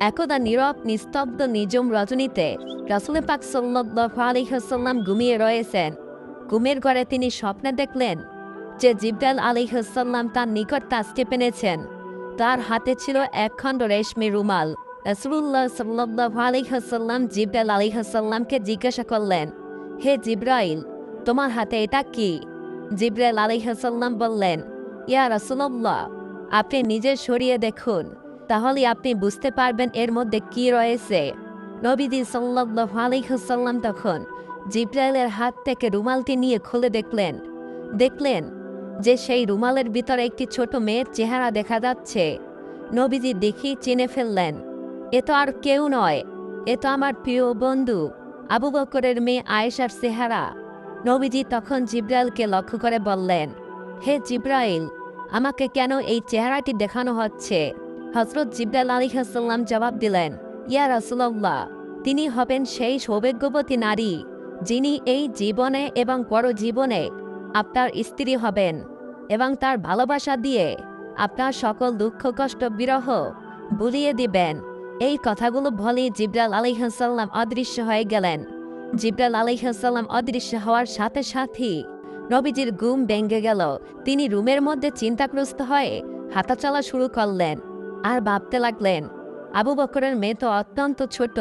একদা নীরব, নিস্তব্ধ নিজম রজনীতে রাসুল পাক সাল্লাহ আলিহাসাল্লাম ঘুমিয়ে রয়েছেন। ঘুমের ঘরে তিনি স্বপ্নে দেখলেন যে জিব্রাল আলিহাসাল্লাম তার নিকট তাসকে পেনেছেন। তার হাতে ছিল একখণ্ড রেশমি রুমাল। রসুল্লাহ সাল্লাহ আলিহাসাল্লাম জিব্রাল আলিহাসাল্লামকে জিজ্ঞাসা করলেন, হে জিব্রাইল, তোমার হাতে এটা কি? জিব্রাইল আলিহাসাল্লাম বললেন, ইয়া রসুল্লাহ আপনি নিজে সরিয়ে দেখুন। তাহলে আপনি বুঝতে পারবেন এর মধ্যে কি রয়েছে। নবীজি সাল্লাহ আলিহাসাল্লাম তখন জিব্রাইলের হাত থেকে রুমালটি নিয়ে খুলে দেখলেন। দেখলেন যে সেই রুমালের ভিতরে একটি ছোট মেয়ের চেহারা দেখা যাচ্ছে। নবীজি দেখি চিনে ফেললেন, এ তো আর কেউ নয়, এ তো আমার প্রিয় বন্ধু, আবু বকরের মেয়ে আয়েশার চেহারা। নবীজি তখন জিব্রাইলকে লক্ষ্য করে বললেন, হে জিব্রাইল, আমাকে কেন এই চেহারাটি দেখানো হচ্ছে? হজরত জিব্রাইল আলী হাসাল্লাম জবাব দিলেন, ইয়া রাসুল্লাহ তিনি হবেন সেই সৌভাগ্যবতী নারী, যিনি এই জীবনে এবং পরজীবনে আপনার স্ত্রী হবেন এবং তার ভালোবাসা দিয়ে আপনার সকল দুঃখ, কষ্ট, বিরহ বুলিয়ে দিবেন। এই কথাগুলো বলে জিব্রাল আলিহাসাল্লাম অদৃশ্য হয়ে গেলেন। জিব্রাল আলিহাসাল্লাম অদৃশ্য হওয়ার সাথে সাথেই নবীজির ঘুম ভেঙে গেল। তিনি রুমের মধ্যে চিন্তাগ্রস্ত হয়ে হাঁটাচলা শুরু করলেন। আর ভাবতে লাগলেন, আবু বকরের মেয়ে তো অত্যন্ত ছোট,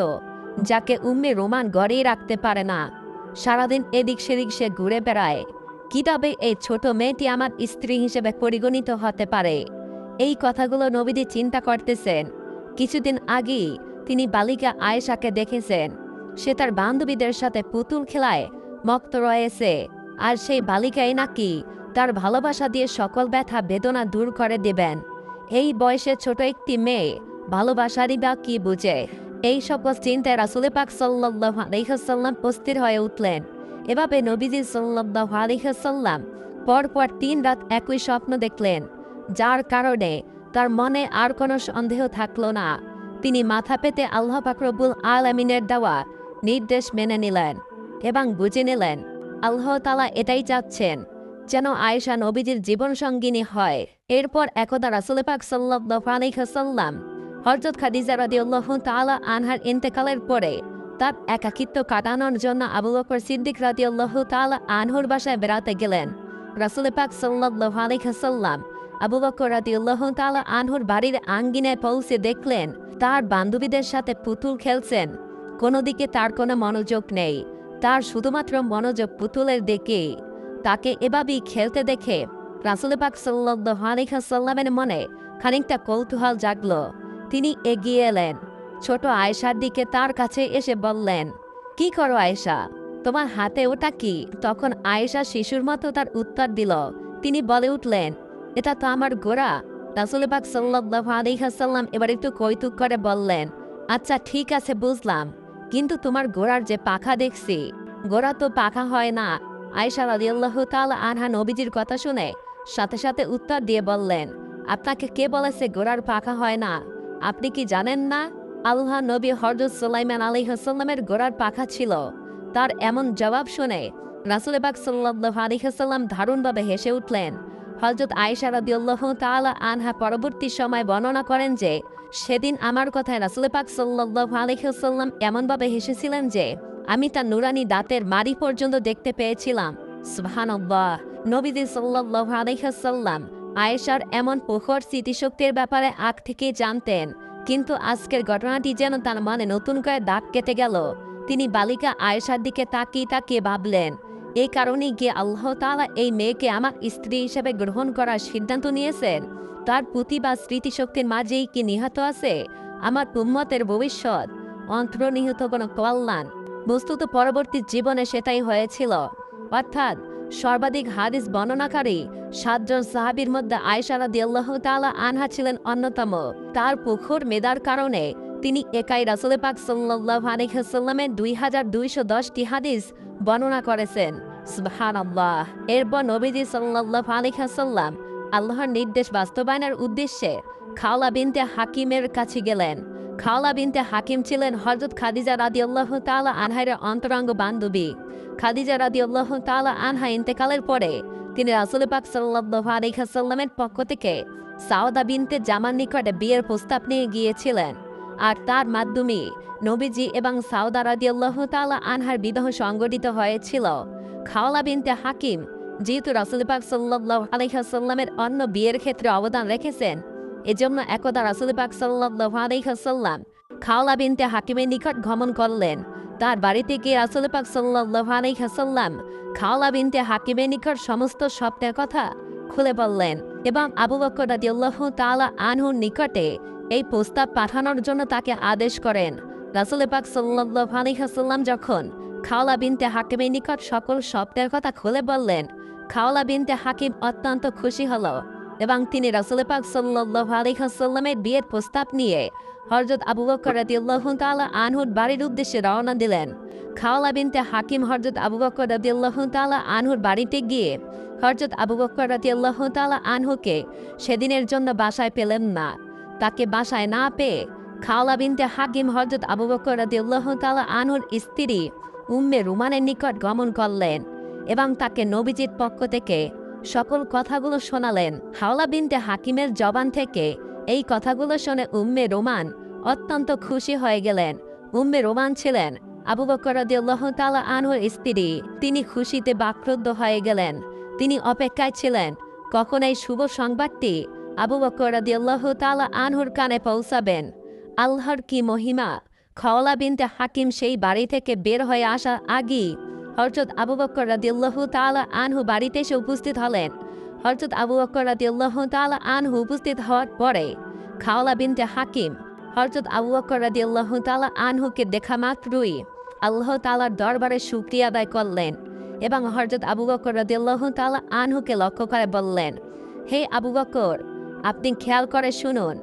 যাকে উম্মে রোমান গড়েই রাখতে পারে না। সারাদিন এদিক সেদিক সে ঘুরে বেড়ায়। কীভাবে এই ছোট মেয়েটি আমার স্ত্রী হিসেবে পরিগণিত হতে পারে। এই কথাগুলো নবীদি চিন্তা করতেছেন। কিছুদিন আগেই তিনি বালিকা আয়েশাকে দেখেছেন। সে তার বান্ধবীদের সাথে পুতুল খেলায় মক্ত রয়েছে। আর সেই বালিকাই নাকি তার ভালোবাসা দিয়ে সকল ব্যথা বেদনা দূর করে দেবেন। এই বয়সে ছোট একটি মেয়ে, ভালোবাসারই বা কি বুঝে? এই সকল চিন্তায় রাসুলে পাক সাল্লাহ আলহাসাল্লাম উপস্থিত হয়ে উঠলেন। এভাবে নবীজি সাল্লাহ আলহাসাল্লাম পরপর তিন রাত একই স্বপ্ন দেখলেন। যার কারণে তার মনে আর কোনো সন্দেহ থাকল না। তিনি মাথা পেতে আল্লাহ পাকরবুল আলমিনের দেওয়া নির্দেশ মেনে নিলেন এবং বুঝে নিলেন, আল্লাহ তালা এটাই চাচ্ছেন, যেন আয়েশা নবীজির জীবনসঙ্গিনী হয়। এরপর একদা রাসুল পাক সাল্লাহ আলহাসাল্লাম হরজত খাদিজা রাদিউল্লাহ তালা আনহার ইন্তেকালের পরে তার একাকিত্ব কাটানোর জন্য আবু বকর সিদ্দিক রাদিউল্লাহ তালা আনহুর বাসায় বেড়াতে গেলেন। রাসুল পাক সাল্লাহ আলহাসাল্লাম আবু বকর রাদিউল্লাহ তালা আনহুর বাড়ির আঙ্গিনায় পৌঁছে দেখলেন, তার বান্ধবীদের সাথে পুতুল খেলছেন। কোনো দিকে তার কোনো মনোযোগ নেই, তার শুধুমাত্র মনোযোগ পুতুলের দিকে তাকে এভাবেই খেলতে দেখে রাসুল পাক সাল্লাহ আলহাসাল্লামের মনে খানিকটা কৌতূহল জাগল। তিনি এগিয়ে এলেন। ছোট আয়েশার দিকে তার কাছে এসে বললেন, কি করো আয়েশা? তোমার হাতে ওটা কি? তখন আয়েশা শিশুর মতো তার উত্তর দিল। তিনি বলে উঠলেন, এটা তো আমার গোড়া। রাসুলবাক সাল্লাহ আলিহাসাল্লাম এবার একটু কৌতুক করে বললেন আচ্ছা ঠিক আছে, বুঝলাম। কিন্তু তোমার গোড়ার যে পাখা দেখছি, গোড়া তো পাখা হয় না। আয়েশা রাদিয়াল্লাহ তাল আনহা নবীজির কথা শুনে সাথে সাথে উত্তর দিয়ে বললেন, আপনাকে কে বলেছে গোড়ার পাখা হয় না? আপনি কি জানেন না? আল্লাহ নবী হরজত সুলাইমান আলী হাসাল্লামের গোড়ার পাখা ছিল। তার এমন জবাব শুনে রাসুল বাক সাল্লাহ আলী হাসাল্লাম দারুণভাবে হেসে উঠলেন। হজরত আয়েশা রাদিউল্লাহ তাআলা আনহা পরবর্তী সময় বর্ণনা করেন যে, সেদিন আমার কথায় রাসুল পাক সাল্লাহ আলহিহাল্লাম এমনভাবে হেসেছিলেন যে, আমি তার নুরানি দাঁতের মারি পর্যন্ত দেখতে পেয়েছিলাম। সুবহানাল্লাহ। নবীজি সাল্লাহ আলহিহাল্লাম আয়েশার এমন প্রখর স্মৃতিশক্তির ব্যাপারে আগ থেকেই জানতেন। কিন্তু আজকের ঘটনাটি যেন তার মনে নতুন করে দাগ কেটে গেল। তিনি বালিকা আয়েশার দিকে তাকিয়ে তাকিয়ে ভাবলেন এই কারণেই গিয়ে আল্লাহ তালা এই মেয়েকে আমার স্ত্রী হিসেবে গ্রহণ করার সিদ্ধান্ত নিয়েছেন? তার পুঁতি বা স্মৃতিশক্তির মাঝেই কি নিহত আছে? আমার উম্মতের ভবিষ্যৎ? অন্তর্নিহিত কোনো কল্যাণ? বস্তুত পরবর্তী জীবনে সেটাই হয়েছিল। অর্থাৎ সর্বাধিক হাদিস বর্ণনাকারী সাতজন সাহাবির মধ্যে আয়সারা দিয়াল্লাহ তালা আনহা ছিলেন অন্যতম। তার পুকুর মেদার কারণে তিনি একাই রাসুলে পাক সাল্লাহ আলহামের দুই হাজার দুইশো দশটি হাদিস বর্ণনা করেছেন। সুবহান আল্লাহ এরপর নবীজি সাল্লাহ আলহাসাল্লাম আল্লাহর নির্দেশ বাস্তবায়নের উদ্দেশ্যে খাওলা বিনতে হাকিমের কাছে গেলেন। খাওলা বিনতে হাকিম ছিলেন হজরত খাদিজা রাদি আল্লাহ তালা আনহাইরের অন্তরঙ্গ বান্ধবী। খাদিজা রাদি আল্লাহ তালা আনহা ইন্তেকালের পরে তিনি রাসুল পাক সাল্লাহ আলহাসাল্লামের পক্ষ থেকে সাউদা বিনতে জামান নিকটে বিয়ের প্রস্তাব নিয়ে গিয়েছিলেন। আর তার মাধ্যমে নবীজি এবং সাউদা রাদিয়াল্লাহু তালা আনহার বিবাহ সংগঠিত হয়েছিল। খাওলা বিনতে হাকিম যেহেতু রাসুল পাক সাল্লাহ আলহাসাল্লামের অন্য বিয়ের ক্ষেত্রে অবদান রেখেছেন, এজন্য একদা রাসুল পাক সাল্লাহ আলহাসাল্লাম খাওলা বিনতে হাকিমের নিকট গমন করলেন। তার বাড়িতে গিয়ে রাসুল পাক সাল্লাহ আলহাসাল্লাম খাওলা বিনতে হাকিমের নিকট সমস্ত স্বপ্নের কথা খুলে বললেন এবং আবু বকর রাদিয়াল্লাহু তাআলা আনহুর নিকটে এই প্রস্তাব পাঠানোর জন্য তাকে আদেশ করেন। রাসুল পাক সাল্লাহ আলহাসাল্লাম যখন খাওলা বিনতে হাকিমের নিকট সকল স্বপ্নের কথা খুলে বললেন খাওলা বিনতে হাকিম অত্যন্ত খুশি হল এবং তিনি রাসুল পাক সাল্লাহ আলহাসাল্লামের বিয়ের প্রস্তাব নিয়ে হরজত আবু বকর রাদিয়াল্লাহু তাআলা আনহুর বাড়ির উদ্দেশ্যে রওনা দিলেন। খাওলা বিনতে হাকিম হরজত আবু বকর রাদিয়াল্লাহু তাআলা আনহুর বাড়িতে গিয়ে হরজত আবু বকর রাদিয়াল্লাহু তাআলা আনহুকে সেদিনের জন্য বাসায় পেলেন না। তাকে বাসায় না পেয়ে খাওলা বিনতে হাকিম হরজত আবু বকর রাদিয়াল্লাহু তাআলা আনহুর স্ত্রী উম্মে রুমানের নিকট গমন করলেন এবং তাকে নবীজির পক্ষ থেকে সকল কথাগুলো শোনালেন। হাওলা বিনতে হাকিমের জবান থেকে এই কথাগুলো শুনে উম্মে রোমান অত্যন্ত খুশি হয়ে গেলেন। উম্মে রোমান ছিলেন আবু বকর রাদিয়াল্লাহ তাআলা আনহুর স্ত্রী। তিনি খুশিতে বাক্রুদ্ধ হয়ে গেলেন। তিনি অপেক্ষায় ছিলেন, কখন এই শুভ সংবাদটি আবু বকর রাদিয়াল্লাহ তাআলা আনহুর কানে পৌঁছাবেন? আল্লাহর কি মহিমা? খাওলা বিনতে হাকিম সেই বাড়ি থেকে বের হয়ে আসা আগেই হরজত আবু বকর রাদিয়াল্লাহু তাআলা আনহু বাড়িতে এসে উপস্থিত হলেন। হরজত আবু বকর রাদিয়াল্লাহু তাআলা আনহু উপস্থিত হওয়ার পরে খাওলা বিনতে হাকিম হরজত আবু বকর রাদিয়াল্লাহু তাআলা আনহুকে দেখা মাত্রই আল্লাহ তাআলার দরবারে শুকরিয়া আদায় করলেন এবং হরজত আবু বকর রাদিয়াল্লাহু তালা আনহুকে লক্ষ্য করে বললেন, হে আবু বকর, আপনি খেয়াল করে শুনুন,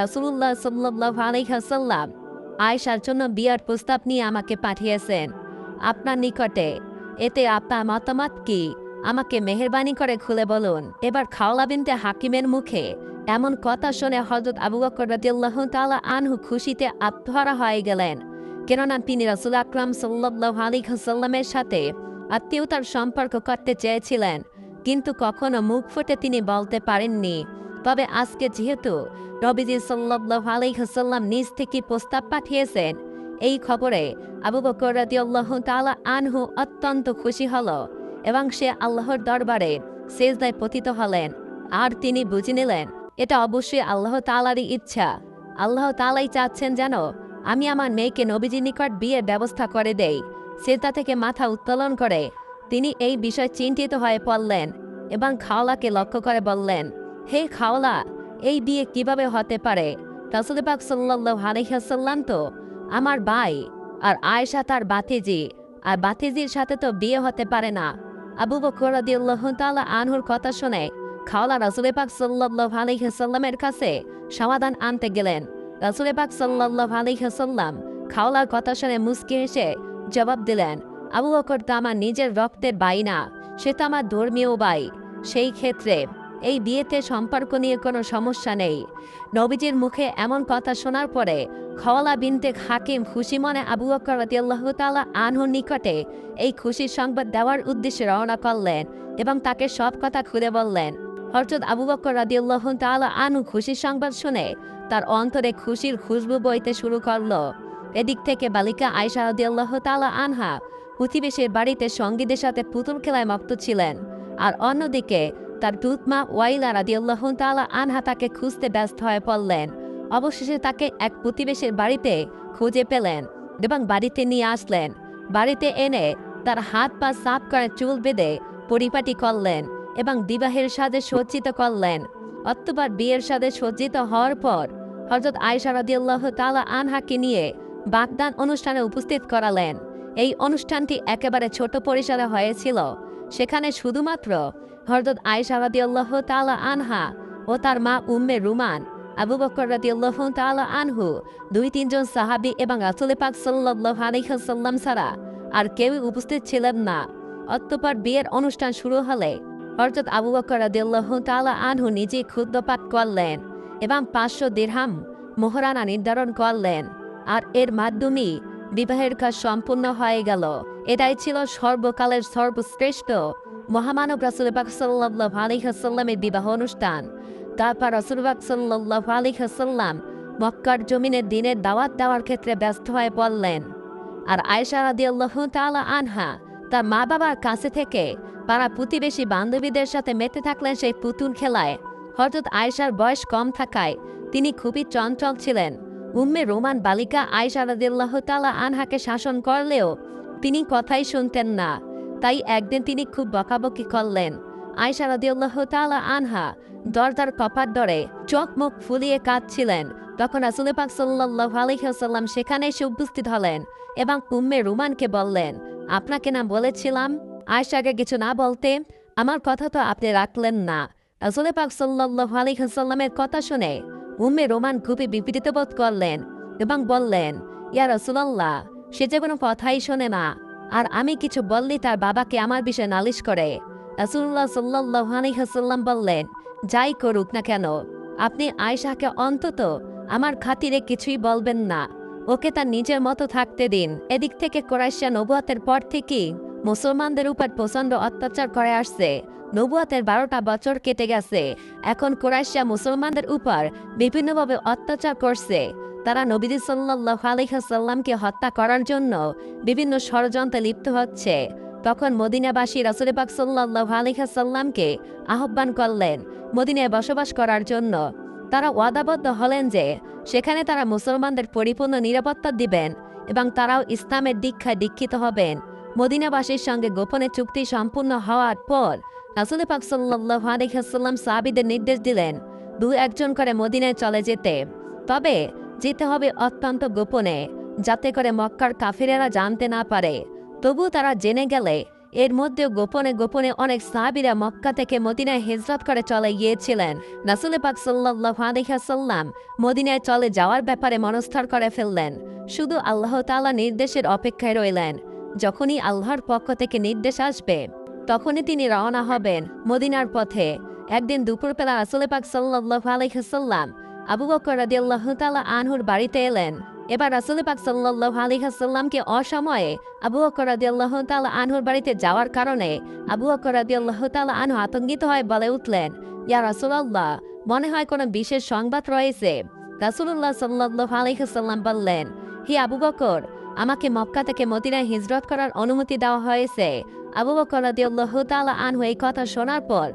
রাসূলুল্লাহ সাল্লাল্লাহু আলাইহি ওয়াসাল্লাম আয়েশার জন্য বিয়ার প্রস্তাব নিয়ে আমাকে পাঠিয়েছেন। আপনার নিকটে এতে আপনার মতামত কি? আমাকে মেহরবানি করে খুলে বলুন, এবার খাওলা বিনতে হাকিমের মুখে এমন কথা শুনে হজরত আবু বকর রাদিয়াল্লাহু তাআলা আনহু খুশিতে আত্মহারা হয়ে গেলেন। কেননা তিনি রাসূল আকরাম সাল্লাল্লাহু আলাইহি ওয়াসাল্লামের সাথে আত্মীয়তার সম্পর্ক করতে চেয়েছিলেন, কিন্তু কখনো মুখ ফুটে তিনি বলতে পারেননি। তবে আজকে যেহেতু নবীজি সাল্লাল্লাহু আলাইহি ওয়াসাল্লাম নিজ থেকে প্রস্তাব পাঠিয়েছেন, এই খবরে আবু বকর রাদিয়াল্লাহু তালা আনহু অত্যন্ত খুশি হল। এবং সে আল্লাহর দরবারে সেজদায় পতিত হলেন, আর তিনি বুঝে নিলেন, এটা অবশ্যই আল্লাহ তালারই ইচ্ছা। আল্লাহ তাআলাই চাচ্ছেন যেন আমি আমার মেয়েকে নবীজি নিকট বিয়ের ব্যবস্থা করে দেই। সেজদা থেকে মাথা উত্তোলন করে, তিনি এই বিষয়ে চিন্তিত হয়ে পড়লেন এবং খাওলাকে লক্ষ্য করে বললেন, হে খাওলা, এই বিয়ে কীভাবে হতে পারে? রাসুল পাক সাল্লাল্লাহু আলাইহি তো আমার ভাই, আর আয়েশা তার বাতিজি আর বাতিজির সাথে তো বিয়ে হতে পারে না। আবু বকর রাদিয়াল্লাহু তাআলা আনহুর কথা শুনে খাওলা রাসুল পাক সাল্লাল্লাহু আলাইহি ওয়াসাল্লামের কাছে সমাধান আনতে গেলেন। রাসুল পাক সাল্লাল্লাহু আলাইহি ওয়াসাল্লাম খাওলার কথা শুনে মুসকি এসে জবাব দিলেন, আবু বকর তো আমার নিজের রক্তের বাই না সে তো আমার ধর্মীয় বাই, সেই ক্ষেত্রে এই বিয়েতে সম্পর্ক নিয়ে কোনো সমস্যা নেই। নবীজির মুখে এমন কথা শোনার পরে খওয়ালা বিনতে হাকিম খুশি মনে আবু রাদিয়াল্লাহু আনহুর নিকটে এই খুশির সংবাদ দেওয়ার উদ্দেশ্যে রওনা করলেন এবং তাকে সব কথা খুলে বললেন। হরজত আবু বকর রাদিয়াল্লাহু তাআলা আনহু খুশির সংবাদ শুনে তার অন্তরে খুশির খুশবু বইতে শুরু করল। এদিক থেকে বালিকা আয়সা রাদিয়াল্লাহু তাআলা আনহা প্রতিবেশীর বাড়িতে সঙ্গীদের সাথে পুতুল খেলায় মক্ত ছিলেন। আর অন্যদিকে তার দুধমা ওয়াইলা রাদিয়াল্লাহু তাআলা আনহা তাকে খুঁজতে ব্যস্ত হয়ে পড়লেন। অবশেষে তাকে এক প্রতিবেশীর বাড়িতে খুঁজে পেলেন এবং বাড়িতে নিয়ে আসলেন। বাড়িতে এনে তার হাত পা সাফ করে চুল বেঁধে পরিপাটি করলেন এবং বিবাহের সাথে সজ্জিত করলেন। অত্যবার বিয়ের সাথে সজ্জিত হওয়ার পর হজরত আয়সা রাদিয়াল্লাহু তাআলা আনহাকে নিয়ে বাগদান অনুষ্ঠানে উপস্থিত করালেন। এই অনুষ্ঠানটি একেবারে ছোট পরিসরে হয়েছিল। সেখানে শুধুমাত্র হরদত আয়েশা রাদিয়াল্লাহু তালা আনহা ও তার মা উম্মে রুমান, আবু বকর রাদিয়াল্লাহু তালা আনহু দুই তিনজন সাহাবী এবং রাসূল পাক সাল্লাল্লাহু আলাইহি ওয়াসাল্লাম ছাড়া আর কেউই উপস্থিত ছিলেন না। অতঃপর বিয়ের অনুষ্ঠান শুরু হলে হযরত আবু বকর রাদিয়াল্লাহু তালা আনহু নিজে ক্ষুদ্রপাত করলেন এবং পাঁচশো দেড়হাম মোহরানা নির্ধারণ করলেন আর এর মাধ্যমেই বিবাহের কাজ সম্পূর্ণ হয়ে গেল। এটাই ছিল সর্বকালের সর্বশ্রেষ্ঠ মহামানব রাসুল পাক সাল্লাহ আলী হাসাল্লামের বিবাহ অনুষ্ঠান। তারপর রাসুল পাক সাল্লাহ আলী হাসাল্লাম মক্কার জমিনে দিনের দাওয়াত দেওয়ার ক্ষেত্রে ব্যস্ত হয়ে পড়লেন। আর আয়সা রাদিয়াল্লাহ তাআলা আনহা তার মা বাবার কাছে থেকে পাড়া প্রতিবেশী বান্ধবীদের সাথে মেতে থাকলেন সেই পুতুল খেলায়। হঠাৎ আয়সার বয়স কম থাকায় তিনি খুবই চঞ্চল ছিলেন। উম্মে রোমান বালিকা আয়সা রাদিয়াল্লাহ তাআলা আনহাকে শাসন করলেও তিনি কথাই শুনতেন না। তাই একদিন তিনি খুব বকাবকি করলেন। আয়সা রাদিয়াল্লাহ তাআলা আনহা দরজার কপার দরে চোখ মুখ ফুলিয়ে কাঁদছিলেন। তখন রাসুল পাক সাল্লাহ আলহিহাসাল্লাম সেখানে এসে উপস্থিত হলেন এবং উম্মে রুমানকে বললেন, আপনাকে না বলেছিলাম আয়সাকে কিছু না বলতে? আমার কথা তো আপনি রাখলেন না। রাসুল পাক সাল্লাহ আলহিহাসাল্লামের কথা শুনে উম্মে রোমান খুবই বিপরীত বোধ করলেন এবং বললেন, ইয়া রসুলাল্লাহ, সে যে কোনো কথাই শোনে না। আর আমি কিছু বললি তার বাবাকে আমার বিষয়ে নালিশ করে। রাসুল্লাহ সাল্লাহ বললেন, যাই করুক না কেন, আপনি আয়সাকে অন্তত আমার খাতিরে কিছুই বলবেন না। ওকে তার নিজের মতো থাকতে দিন। এদিক থেকে কোরাইশা নবুয়াতের পর থেকেই মুসলমানদের উপর প্রচণ্ড অত্যাচার করে আসছে। নবুয়াতের বারোটা বছর কেটে গেছে। এখন কোরাইশা মুসলমানদের উপর বিভিন্নভাবে অত্যাচার করছে। তারা নবীজি সাল্লাহ আলহাসাল্লামকে হত্যা করার জন্য বিভিন্ন ষড়যন্ত্রে লিপ্ত হচ্ছে। তখন মদিনাবাসী রাসুলেবাক সাল্লাহ আলহাসাল্লামকে আহ্বান করলেন মদিনায় বসবাস করার জন্য। তারা ওয়াদাবদ্ধ হলেন যে সেখানে তারা মুসলমানদের পরিপূর্ণ নিরাপত্তা দিবেন এবং তারাও ইসলামের দীক্ষায় দীক্ষিত হবেন। মদিনাবাসীর সঙ্গে গোপনে চুক্তি সম্পূর্ণ হওয়ার পর রাসুল পাক সাল্লাহ আলহাসাল্লাম সাহাবিদের নির্দেশ দিলেন দু একজন করে মদিনায় চলে যেতে। তবে যেতে হবে অত্যন্ত গোপনে, যাতে করে মক্কার কাফিরেরা জানতে না পারে। তবু তারা জেনে গেলে, এর মধ্যেও গোপনে গোপনে অনেক সাহাবিরা মক্কা থেকে মদিনায় হিজরত করে চলে গিয়েছিলেন। রাসুল পাক সাল্লাহ আলহাসাল্লাম মদিনায় চলে যাওয়ার ব্যাপারে মনস্থর করে ফেললেন। শুধু আল্লাহ তাআলা নির্দেশের অপেক্ষায় রইলেন। যখনই আল্লাহর পক্ষ থেকে নির্দেশ আসবে, তখনই তিনি রওনা হবেন মদিনার পথে। একদিন দুপুরবেলা রাসুল পাক সাল্লাহ আলহাসাল্লাম আবু বকর রাদিয়াল্লাহ তাআলা আনহুর বাড়িতে এলেন। এবার রাসুল পাক সাল্লাহ আলহাসাল্লামকে অসময়ে আবু বকর রাদিয়াল্লাহ তাআলা আনহুর বাড়িতে যাওয়ার কারণে আবু বকর রাদিয়াল্লাহ তাআলা আনহু আতঙ্কিত হয়ে বলে উঠলেন, ইয়া রাসূলুল্লাহ, মনে হয় কোনো বিশেষ সংবাদ রয়েছে? রাসূলুল্লাহ সাল্লাল্লাহু আলাইহি সাল্লাম বললেন, হে আবু বকর, আমাকে মক্কা থেকে মদিনায় হিজরত করার অনুমতি দেওয়া হয়েছে। আবু বকর রাদিয়াল্লাহু তাআলা আনহু এই কথা শোনার পর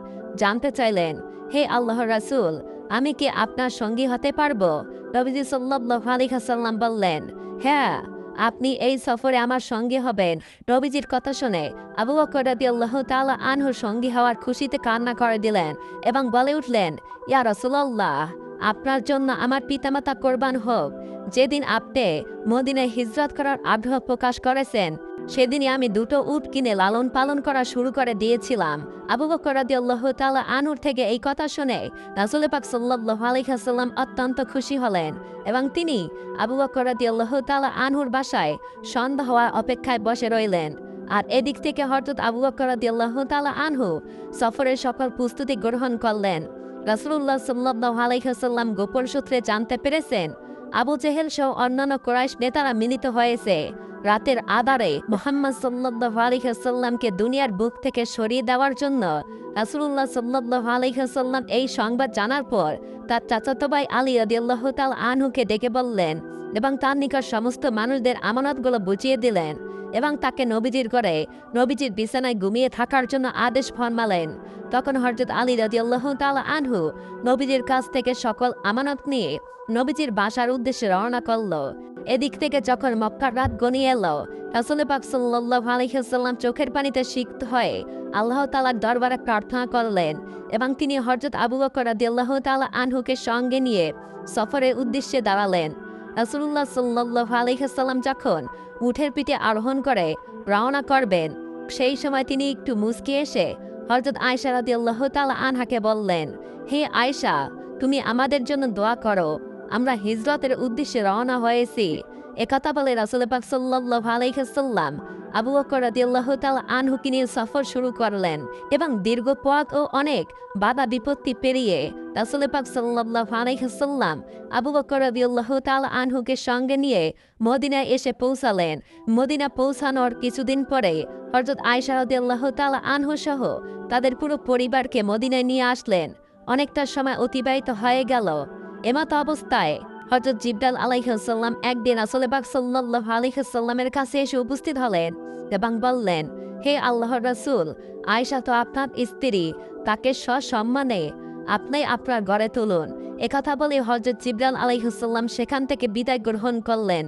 জানতে চাইলেন, হে আল্লাহর রাসূল আমি কি আপনার সঙ্গী হতে পারব? নবীজি সাল্লাহ আলাইহি সাল্লাম বললেন হ্যাঁ আপনি এই সফরে আমার সঙ্গী হবেন। নবীজির কথা শুনে আবু বকর রাদিয়াল্লাহু তাআলা আনহুর সঙ্গী হওয়ার খুশিতে কান্না করে দিলেন এবং বলে উঠলেন, ইয়া রাসূলুল্লাহ, আপনার জন্য আমার পিতামাতা কোরবান হোক। যেদিন আপনি মদিনায় হিজরত করার আগ্রহ প্রকাশ করেছেন সেদিনই আমি দুটো উট কিনে লালন পালন করা শুরু করে দিয়েছিলাম। আবু বকর রাদিয়াল্লাহু তাআলা আনুর থেকে এই কথা শুনে রাসূল পাক সাল্লাল্লাহু আলাইহি ওয়াসাল্লাম অত্যন্ত খুশি হলেন এবং তিনি আবু বকর রাদিয়াল্লাহু তাআলা আনহুর বাসায় সন্ধ্যা হওয়ার অপেক্ষায় বসে রইলেন। আর এদিক থেকে হঠাৎ আবু বকর রাদিয়াল্লাহু তাআলা আনহু সফরের সকল প্রস্তুতি গ্রহণ করলেন। রাসূলুল্লাহ সাল্লাল্লাহু আলাইহি ওয়াসাল্লাম গোপন সূত্রে জানতে পেরেছেন আবু জেহেল সহ অন্যান্য কোরাইশ নেতারা মিলিত হয়েছে। রাতের আধারে মোহাম্মদ সাল্লাহ আলিহাসাল্লামকে দুনিয়ার বুক থেকে সরিয়ে দেওয়ার জন্য রাসুল্লাহ সাল্লাহ আলিহাসাল্লাম এই সংবাদ জানার পর তার চাচাতো আলী আদিয়াল্লাহ তাল আনহুকে ডেকে বললেন এবং তার নিকট সমস্ত মানুষদের আমানতগুলো বুঝিয়ে দিলেন এবং তাকে নবীজির করে নবীজির বিছানায় ঘুমিয়ে থাকার জন্য আদেশ ফরমালেন। তখন হরজত আলী রাদিয়াল্লাহ তাল আনহু নবীজির কাছ থেকে সকল আমানত নিয়ে নবীজির বাসার উদ্দেশ্যে রওনা করল। এদিক থেকে যখন মক্কার রাত গনিয়ে এলো, রাসুল পাক সাল্লাহ আলহিহাল্লাম চোখের পানিতে সিক্ত হয়ে আল্লাহ তালার দরবারে প্রার্থনা করলেন এবং তিনি হরজত আবু বকর রাদিয়াল্লাহ তালা আনহুকে সঙ্গে নিয়ে সফরের উদ্দেশ্যে দাঁড়ালেন। রাসুল্লাহ সাল্লাহ আলহিহাল্লাম যখন উঠের পিঠে আরোহণ করে রওনা করবেন, সেই সময় তিনি একটু মুসকে এসে হরজত আয়সা রাদিয়াল্লাহ তালা আনহাকে বললেন, হে আয়সা তুমি আমাদের জন্য দোয়া করো। আমরা হিজরতের উদ্দেশ্যে রওনা হয়েছি। একথা বলে রাসুল পাক সাল্লাহ আলাইসাল্লাম আবু বকর রাদিয়াল্লাহ তাল আনহুকে নিয়ে সফর শুরু করলেন এবং দীর্ঘ পথ ও অনেক বাধা বিপত্তি পেরিয়ে রাসুল পাক সাল্লাহ আলাইসাল্লাম আবু বকর রাদিয়াল্লাহ তাল আনহুকে সঙ্গে নিয়ে মদিনায় এসে পৌঁছালেন। মদিনা পৌঁছানোর কিছুদিন পরে হরজত আয়সা রাদিয়াল্লাহ তাল আনহু সহ তাদের পুরো পরিবারকে মদিনায় নিয়ে আসলেন। অনেকটা সময় অতিবাহিত হয়ে গেল। এমত অবস্থায় হজরত জিবদাল আলাইহাল্লাম একদিন আসলে পাক সাল্লাহ আলাইহাল্লামের কাছে এসে উপস্থিত হলেন এবং বললেন, হে আল্লাহর রাসূল আয়সা তো আপনার স্ত্রী, তাকে সসম্মানে আপনি আপনার গড়ে তুলুন। একথা বলে হজরত জিবরাল আলাইহুসাল্লাম সেখান থেকে বিদায় গ্রহণ করলেন।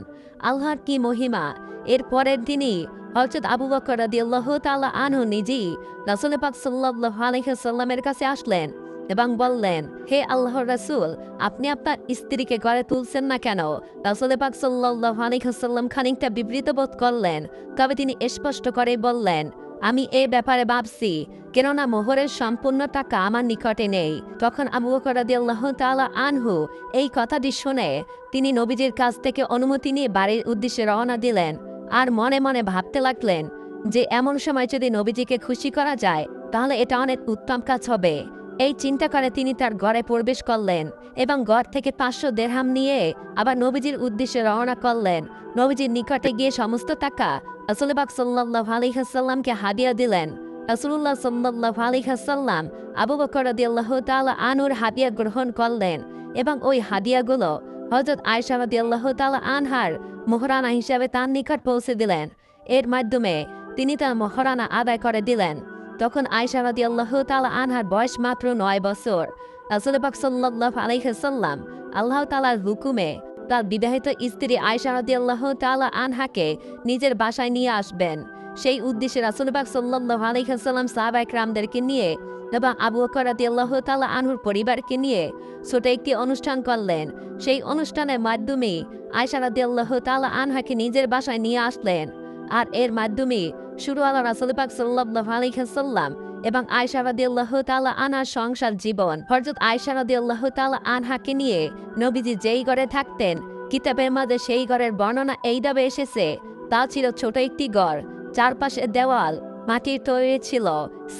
আল্লাহর কি মহিমা? এর পরের দিনই হজরত আবু বকর রাদিয়াল্লাহু তাআলা আনহু নিজেই রাসূল পাক সাল্লাল্লাহু আলাইহি সাল্লামের কাছে আসলেন। এবং বললেন, হে আল্লাহর রাসূল, আপনি আপনার স্ত্রীকে ঘরে তুলছেন না কেন? রাসূল পাক আলাইহি খানিকটা বিবৃত বোধ করলেন। তবে তিনি স্পষ্ট করে বললেন, আমি এ ব্যাপারে ভাবছি, কেননা মোহরের সম্পূর্ণ টাকা আমার নিকটে নেই। তখন আবু বকর রাদিয়াল্লাহু তাআলা আনহু এই কথাটি শুনে তিনি নবীজির কাছ থেকে অনুমতি নিয়ে বাড়ির উদ্দেশ্যে রওনা দিলেন আর মনে মনে ভাবতে লাগলেন যে, এমন সময় যদি নবীজিকে খুশি করা যায়, তাহলে এটা অনেক উত্তম কাজ হবে। এই চিন্তা করে তিনি তার ঘরে প্রবেশ করলেন এবং ঘর থেকে পাঁচশো দেড়হাম নিয়ে আবার নবীজির উদ্দেশ্যে রওনা করলেন। নবীজির নিকটে গিয়ে সমস্ত টাকা রসুলবাক সাল্লাহ আলিহাসাল্লামকে হাদিয়া দিলেন। রসুল্লাহ সাল্লাহ আলিহাসাল্লাম আবু বকর রদিয়াল্লাহ তাআলা আনুর হাদিয়া গ্রহণ করলেন এবং ওই হাদিয়াগুলো হজরত আয়সা রদিয়াল্লাহ তাআলা আনহার মোহরানা হিসাবে তার নিকট পৌঁছে দিলেন। এর মাধ্যমে তিনি তার মহারানা আদায় করে দিলেন। তখন আয়সা রদিয়াল্লাহ তাআলা আনহার বয়স মাত্র নয় বছর। রসুলবাক সাল্লাহ আলিহাসাল্লাম আল্লাহ তালার হুকুমে তার বিবাহিত স্ত্রী আয়সা রাদি আল্লাহ তাআলা আনহাকে নিজের বাসায় নিয়ে আসবেন। সেই উদ্দেশ্যে রাসূলুল্লাহ সাল্লাল্লাহু আলাইহি ওয়াসাল্লাম সাহাবা একরামদেরকে নিয়ে এবং আবু বকর আল্লাহ তালা আনহুর পরিবারকে নিয়ে ছোট একটি অনুষ্ঠান করলেন। সেই অনুষ্ঠানের মাধ্যমে আয়সা রাদিয়াল্লাহু তাআলা আনহাকে নিজের বাসায় নিয়ে আসলেন। আর এর মাধ্যমে শুরু হলো রাসূলুল্লাহ সাল্লাল্লাহু আলাইহি ওয়াসাল্লাম এবং আয়সা রাদিয়াল্লাহু তাআলা আনহার সংসার জীবন। হযরত আয়সা রাদিয়াল্লাহু তাআলা আনহাকে নিয়ে নবীজি যেই ঘরে থাকতেন, কিতাবের মাঝে সেই ঘরের বর্ণনা এই এইভাবে এসেছে, তা ছিল ছোট একটি ঘর, চারপাশে দেওয়াল, মাটির তৈরি ছিল,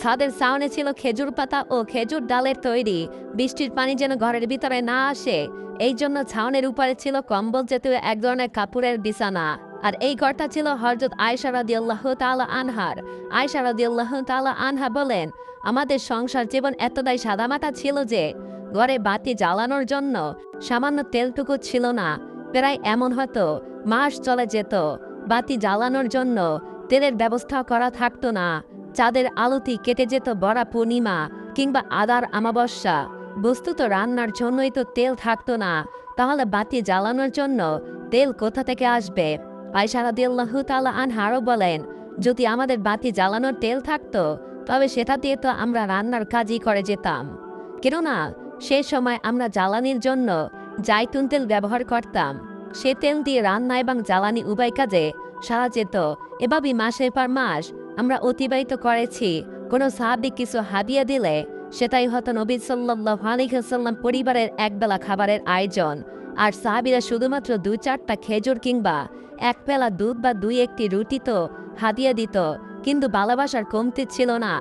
ছাদের সাউনে ছিল খেজুর পাতা ও খেজুর ডালের তৈরি, বৃষ্টির পানি যেন ঘরের ভিতরে না আসে এই জন্য ছাউনের উপরে ছিল কম্বল জাতীয় এক ধরনের কাপড়ের বিছানা। আর এই ঘরটা ছিল হরজত আয়সা রাদিয়াল্লাহ তাআলা আনহার। আয়সা রাদিয়াল্লাহ তাআলা আনহা বলেন, আমাদের সংসার জীবন এতটাই সাদামাটা ছিল যে, ঘরে বাতি জ্বালানোর জন্য সামান্য তেলটুকু ছিল না। প্রায় এমন হতো, মাস চলে যেত, বাতি জ্বালানোর জন্য তেলের ব্যবস্থা করা থাকতো না। চাঁদের আলোতি কেটে যেত বড়া পূর্ণিমা কিংবা আদার আমাবস্যা বস্তুত রান্নার জন্যই তো তেল থাকতো না। তাহলে বাতি জ্বালানোর জন্য তেল কোথা থেকে আসবে? আয়সা রাদিয়াল্লাহু আনহারও বলেন, যদি আমাদের বাতি জ্বালানোর তেল থাকতো, তবে সেটা দিয়ে তো আমরা রান্নার কাজই করে যেতাম। কেননা, সে সময় আমরা জ্বালানির জন্য জাইতুন তেল ব্যবহার করতাম। সে তেল দিয়ে রান্না এবং জ্বালানি উভয় কাজে সারা যেত। এভাবেই মাসের পর মাস আমরা অতিবাহিত করেছি। কোনো সাহাবি কিছু হাদিয়া দিলে সেটাই হতো নবী সাল্লাহ আলিহাসাল্লাম পরিবারের একবেলা খাবারের আয়োজন। আর সাহাবিরা শুধুমাত্র দু চারটা খেজুর কিংবা এক বেলা দুধ বা দুই একটি রুটি তো হাদিয়া দিত, কিন্তু ভালোবাসার কমতি ছিল না।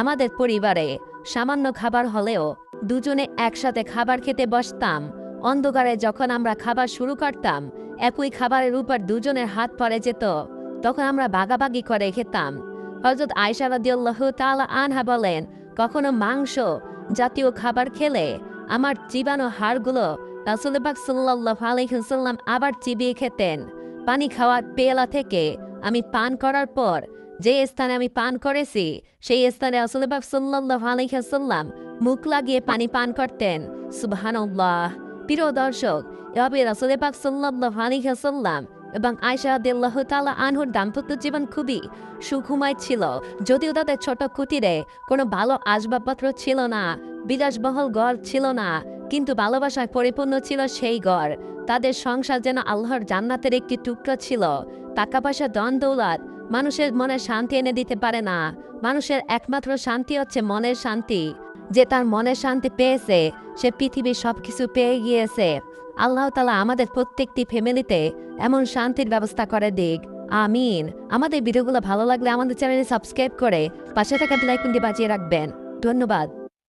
আমাদের পরিবারে সামান্য খাবার হলেও দুজনে একসাথে খাবার খেতে বসতাম। অন্ধকারে যখন আমরা খাবার শুরু করতাম, একই খাবারের উপর দুজনের হাত পড়ে যেত, তখন আমরা বাগাবাগি করে খেতাম। হজরত আয়সা রাদিয়াল্লাহ তাআলা আনহা বলেন, কখনো মাংস জাতীয় খাবার খেলে আমার চিবানো হাড়গুলো রাসুলবাক সাল্লাহ আলহিহাল্লাম আবার চিবিয়ে খেতেন। পানি খাওয়ার পেলা থেকে আমি পান করার পর, যে স্থানে আমি পান করেছি, সেই স্থানে রাসুলবাক সাল্লাহ আলহিহাল্লাম মুখ লাগিয়ে পানি পান করতেন। সুবহানাল্লাহ। প্রিয় দর্শক, এভাবে রাসুলে পাক সাল্লাহ আলিহাসাল্লাম এবং আয়সা দিল্লাহ তালা আনহুর দাম্পত্য জীবন খুবই সুখময় ছিল। যদিও তাদের ছোট কুটিরে কোনো ভালো আসবাবপত্র ছিল না, বিলাসবহল ঘর ছিল না কিন্তু ভালোবাসায় পরিপূর্ণ ছিল সেই ঘর তাদের সংসার যেন আল্লাহর জান্নাতের একটি টুকরো ছিল। টাকা পয়সা দন দৌলত, মানুষের মনে শান্তি এনে দিতে পারে না। মানুষের একমাত্র শান্তি হচ্ছে মনের শান্তি। যে তার মনের শান্তি পেয়েছে, সে পৃথিবীর সব কিছু পেয়ে গিয়েছে। আল্লাহ তালা আমাদের প্রত্যেকটি ফ্যামিলিতে এমন শান্তির ব্যবস্থা করে দিক। আমিন। আমাদের ভিডিওগুলো ভালো লাগলে আমাদের চ্যানেলে সাবস্ক্রাইব করে পাশে থাকা বেলাইকনটি বাজিয়ে রাখবেন। ধন্যবাদ।